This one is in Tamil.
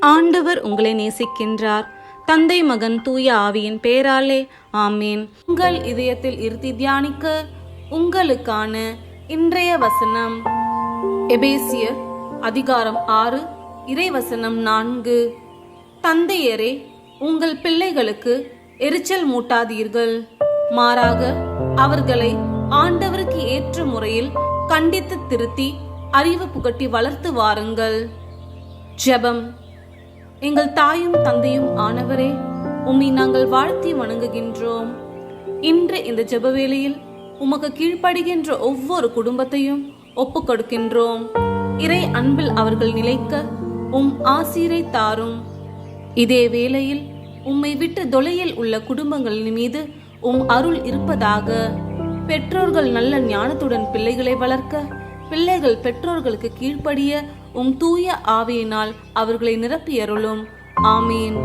ஆண்டவர் உங்களை நேசிக்கின்றார். தந்தை மகன் தூய ஆவியின் பேராலே ஆமேன். உங்கள் இதயத்தில் இருத்தி தியானிக்க உங்களுக்கான இன்றைய வசனம். எபேசியர் அதிகாரம் ஆறு இறைவசனம் நான்கு. தந்தையரே உங்கள் பிள்ளைகளுக்கு எரிச்சல் மூட்டாதீர்கள். மாறாக அவர்களை ஆண்டவருக்கு ஏற்ற முறையில் கண்டித்து திருத்தி அறிவு புகட்டி வளர்த்து வாருங்கள். ஜெபம். எங்கள் தாயும் தந்தையும் ஆனவரே உம்மை நாங்கள் வாழ்த்தி வணங்குகின்றோம். இன்று இந்த ஜெப வேளையில் உமக்கு கீழ்ப்படுகின்ற ஒவ்வொரு குடும்பத்தையும் ஒப்பு கொடுக்கின்றோம். இறை அன்பில் அவர்கள் நிலைக்க உம் ஆசீரை தாரும். இதே வேளையில் உம்மை விட்டு தொலையில் உள்ள குடும்பங்களின் மீது உம் அருள் இருப்பதாக பெற்றோர்கள் நல்ல ஞானத்துடன் பிள்ளைகளை வளர்க்க பிள்ளைகள் பெற்றோர்களுக்கு கீழ்ப்படிய உம் தூய ஆவியினால் அவர்களை நிரப்பியருளும். ஆமீன்.